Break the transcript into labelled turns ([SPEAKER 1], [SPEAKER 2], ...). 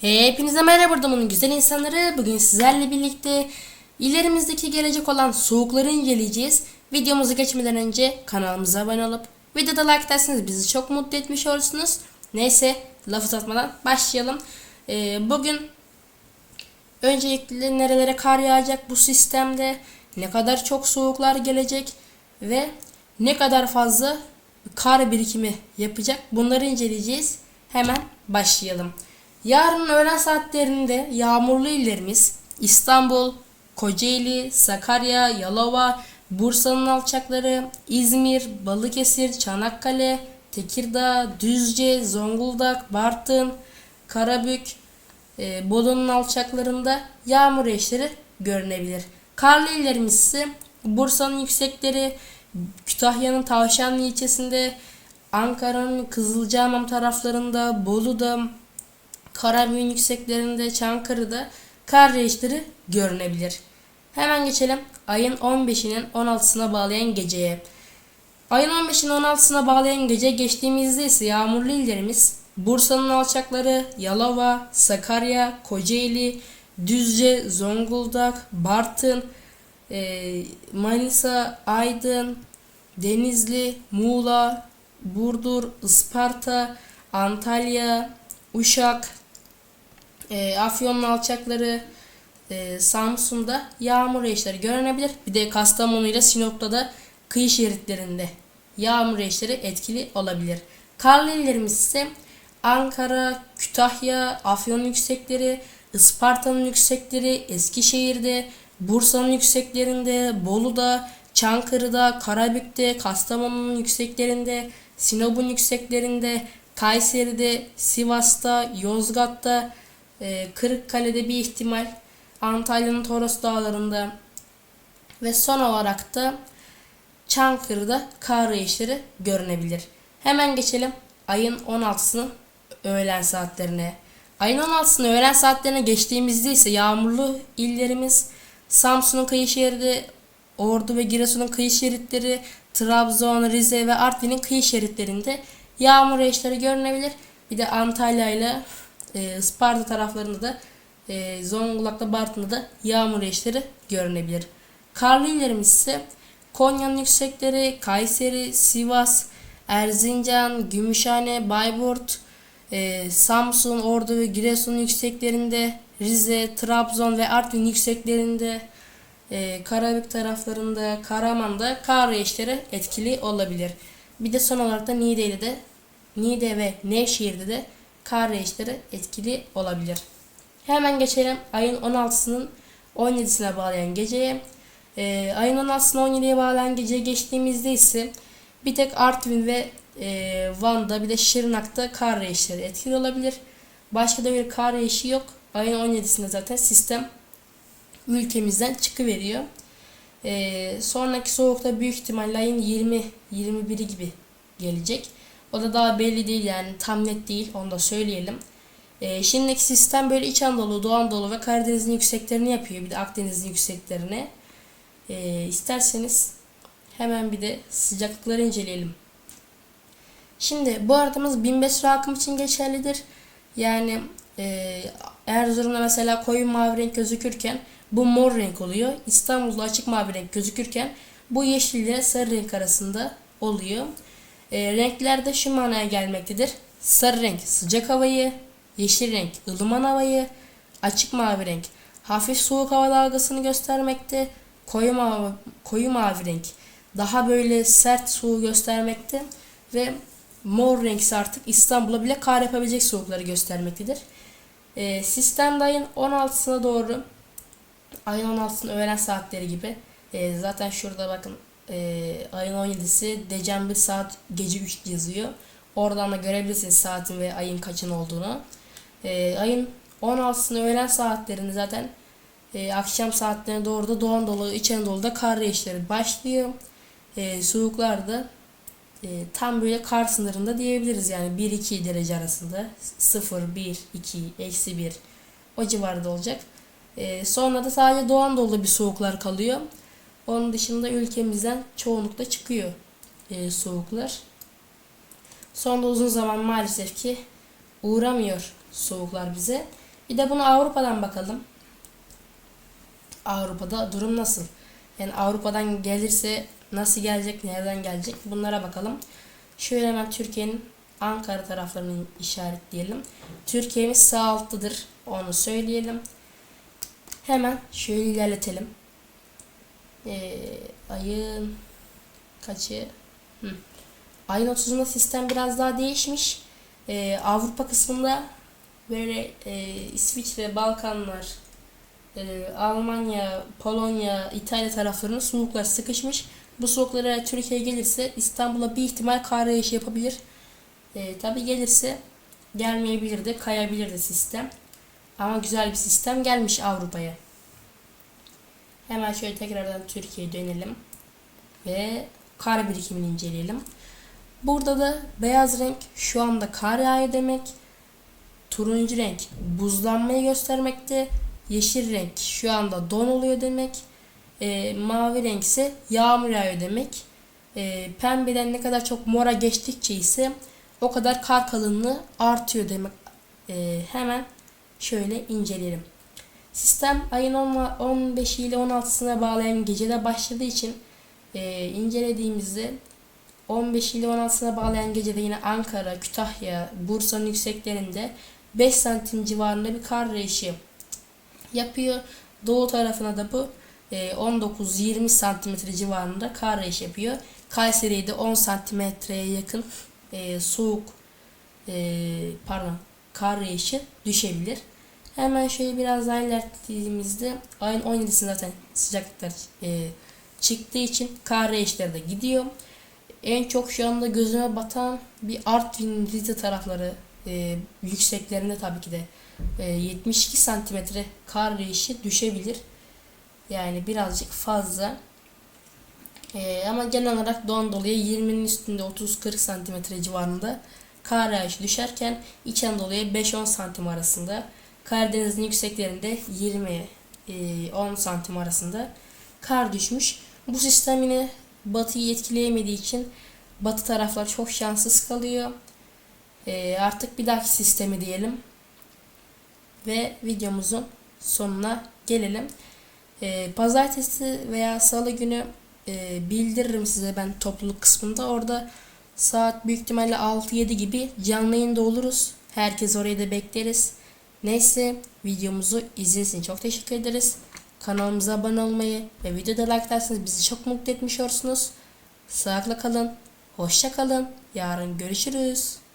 [SPEAKER 1] Hepinize merhaba bunun güzel insanları. Bugün sizlerle birlikte ilerimizdeki gelecek olan soğukları inceleyeceğiz. Videomuza geçmeden önce kanalımıza abone olup videoda like ederseniz bizi çok mutlu etmiş olursunuz. Neyse laf uzatmadan başlayalım. Ee, bugün öncelikle nerelere kar yağacak bu sistemde, ne kadar çok soğuklar gelecek ve ne kadar fazla kar birikimi yapacak bunları inceleyeceğiz. Hemen başlayalım. Yarın öğlen saatlerinde yağmurlu illerimiz İstanbul, Kocaeli, Sakarya, Yalova, Bursa'nın alçakları, İzmir, Balıkesir, Çanakkale, Tekirdağ, Düzce, Zonguldak, Bartın, Karabük, e, Bolu'nun alçaklarında yağmur eşleri görünebilir. Karlı illerimiz ise Bursa'nın yüksekleri, Kütahya'nın Tavşanlı ilçesinde, Ankara'nın Kızılcahamam taraflarında, Bolu'da, Karabük'ün yükseklerinde, Çankırı'da kar yağışları görünebilir. Hemen geçelim ayın 15'inin 16'sına bağlayan geceye. Ayın 15'inin 16'sına bağlayan gece geçtiğimizde ise yağmurlu illerimiz Bursa'nın alçakları, Yalova, Sakarya, Kocaeli, Düzce, Zonguldak, Bartın, e, Manisa, Aydın, Denizli, Muğla, Burdur, Isparta, Antalya, Uşak, e, Afyon'un alçakları, e, Samsun'da yağmur yağışları görünebilir. Bir de Kastamonu ile Sinop'ta da kıyı şeritlerinde yağmur yağışları etkili olabilir. Karlı illerimiz ise Ankara, Kütahya, Afyon yüksekleri, Isparta'nın yüksekleri, Eskişehir'de, Bursa'nın yükseklerinde, Bolu'da, Çankırı'da, Karabük'te, Kastamonu'nun yükseklerinde, Sinop'un yükseklerinde, Kayseri'de, Sivas'ta, Yozgat'ta, e, Kırıkkale'de bir ihtimal, Antalya'nın Toros Dağları'nda ve son olarak da Çankırı'da kar yağışları görünebilir. Hemen geçelim ayın 16'sının öğlen saatlerine. Ayın 16'sının öğlen saatlerine geçtiğimizde ise yağmurlu illerimiz Samsun'un kıyı şeridi, Ordu ve Giresun'un kıyı şeritleri, Trabzon, Rize ve Artvin'in kıyı şeritlerinde yağmur yağışları görünebilir. Bir de Antalya ile e, Isparta taraflarında da e, Zonguldak'ta Bartın'da da yağmur yağışları görünebilir. Karlı illerimiz ise Konya'nın yüksekleri, Kayseri, Sivas, Erzincan, Gümüşhane, Bayburt, e, Samsun, Ordu ve Giresun yükseklerinde, Rize, Trabzon ve Artvin yükseklerinde, e, Karabük taraflarında, Karaman'da kar yağışları etkili olabilir. Bir de son olarak da Niğde'de de Niğde ve Nevşehir'de de kar yağışları etkili olabilir. Hemen geçelim ayın 16'sının 17'sine bağlayan geceye. Ee, ayın 16'sına 17'ye bağlayan geceye geçtiğimizde ise bir tek Artvin ve e, Van'da bir de Şırnak'ta kar yağışları etkili olabilir. Başka da bir kar yağışı yok. Ayın 17'sinde zaten sistem ülkemizden çıkıveriyor. Ee, sonraki soğukta büyük ihtimalle ayın 20-21'i gibi gelecek. O da daha belli değil yani tam net değil onu da söyleyelim. Ee, şimdiki sistem böyle İç Anadolu, Doğu Anadolu ve Karadeniz'in yükseklerini yapıyor. Bir de Akdeniz'in yükseklerini. Ee, isterseniz hemen bir de sıcaklıkları inceleyelim. Şimdi bu haritamız 1500 rakım için geçerlidir. Yani e, Erzurum'da mesela koyu mavi renk gözükürken bu mor renk oluyor. İstanbul'da açık mavi renk gözükürken bu yeşil ile sarı renk arasında oluyor. E, renkler de şu manaya gelmektedir. Sarı renk sıcak havayı, yeşil renk ılıman havayı, açık mavi renk hafif soğuk hava dalgasını göstermekte. Koyu mavi, koyu mavi renk daha böyle sert soğuğu göstermekte ve mor renk ise artık İstanbul'a bile kar yapabilecek soğukları göstermektedir. E, sistemde ayın 16'sına doğru ayın 16'sının öğlen saatleri gibi e, zaten şurada bakın e, ayın 17'si December saat gece 3 yazıyor. Oradan da görebilirsiniz saatin ve ayın kaçın olduğunu. E, ayın 16'sını öğlen saatlerinde zaten e, akşam saatlerine doğru da Doğu Anadolu, İç Anadolu'da kar yağışları başlıyor. E, soğuklar da e, tam böyle kar sınırında diyebiliriz yani 1-2 derece arasında 0, 1, 2, eksi 1 o civarda olacak. E, sonra da sadece Doğu Anadolu'da bir soğuklar kalıyor. Onun dışında ülkemizden çoğunlukla çıkıyor e, soğuklar. Sonra uzun zaman maalesef ki uğramıyor soğuklar bize. Bir de bunu Avrupa'dan bakalım. Avrupa'da durum nasıl? Yani Avrupa'dan gelirse nasıl gelecek, nereden gelecek bunlara bakalım. Şöyle hemen Türkiye'nin Ankara taraflarını işaretleyelim. Türkiye'miz sağ alttadır. Onu söyleyelim. Hemen şöyle ilerletelim. Ee, ayın kaçı? Hı. Ayın 30'unda sistem biraz daha değişmiş. Ee, Avrupa kısmında böyle e, İsviçre, Balkanlar, e, Almanya, Polonya, İtalya taraflarının soğuklar sıkışmış. Bu soğuklara Türkiye gelirse İstanbul'a bir ihtimal kar yağışı yapabilir. E, tabi gelirse gelmeyebilir de kayabilir de sistem. Ama güzel bir sistem gelmiş Avrupa'ya. Hemen şöyle tekrardan Türkiye'ye dönelim. Ve kar birikimini inceleyelim. Burada da beyaz renk şu anda kar yağıyor demek. Turuncu renk buzlanmayı göstermekte. Yeşil renk şu anda don oluyor demek. E, mavi renk ise yağmur yağıyor demek. E, pembeden ne kadar çok mora geçtikçe ise o kadar kar kalınlığı artıyor demek. E, hemen şöyle inceleyelim. Sistem ayın 15 ile 16'sına bağlayan gecede başladığı için e, incelediğimizde 15 ile 16'sına bağlayan gecede yine Ankara, Kütahya, Bursa'nın yükseklerinde 5 santim civarında bir kar yağışı yapıyor. Doğu tarafına da bu 19-20 santimetre civarında kar yağışı yapıyor. Kayseri'de 10 santimetreye yakın e, soğuk e, pardon kar yağışı düşebilir. Hemen şöyle biraz daha ilerlediğimizde ayın 17'sinde zaten sıcaklıklar e, çıktığı için kar yağışları da gidiyor. En çok şu anda gözüme batan bir Artvin, Rize tarafları e, yükseklerinde tabii ki de e, 72 santimetre kar yağışı düşebilir. Yani birazcık fazla. E, ama genel olarak dolayı 20'nin üstünde 30-40 santimetre civarında kar yağışı düşerken İç Anadolu'ya 5-10 santim arasında Karadeniz'in yükseklerinde 20-10 e, santim arasında kar düşmüş. Bu sistem yine batıyı etkileyemediği için batı taraflar çok şanssız kalıyor. E, artık bir dahaki sistemi diyelim. Ve videomuzun sonuna gelelim. E, pazartesi veya salı günü bildiririm size ben topluluk kısmında. Orada saat büyük ihtimalle 6-7 gibi canlı yayında oluruz. Herkes orayı da bekleriz. Neyse videomuzu izlediğiniz için çok teşekkür ederiz. Kanalımıza abone olmayı ve videoda like derseniz bizi çok mutlu etmiş olursunuz. Sağlıkla kalın. Hoşça kalın. Yarın görüşürüz.